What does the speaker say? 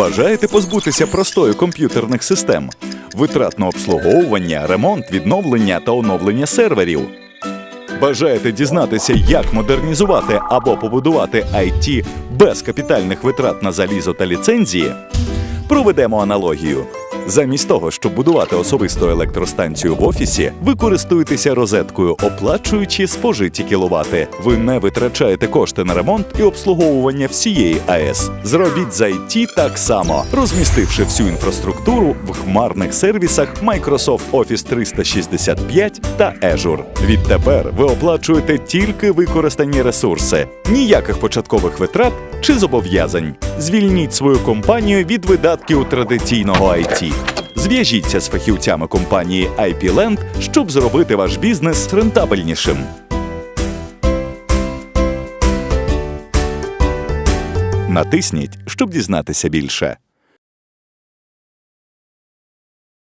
Бажаєте позбутися простою комп'ютерних систем, витратне обслуговування, ремонт, відновлення та оновлення серверів. Бажаєте дізнатися, як модернізувати або побудувати IT без капітальних витрат на залізо та ліцензії? Проведемо аналогію. Замість того, щоб будувати особисту електростанцію в офісі, ви користуєтеся розеткою, оплачуючи спожиті кіловати. Ви не витрачаєте кошти на ремонт і обслуговування всієї АЕС. Зробіть за IT так само, розмістивши всю інфраструктуру в хмарних сервісах Microsoft Office 365 та Azure. Відтепер ви оплачуєте тільки використані ресурси, ніяких початкових витрат чи зобов'язань. Звільніть свою компанію від видатків традиційного IT. Зв'яжіться з фахівцями компанії IP Land, щоб зробити ваш бізнес рентабельнішим. Натисніть, щоб дізнатися більше.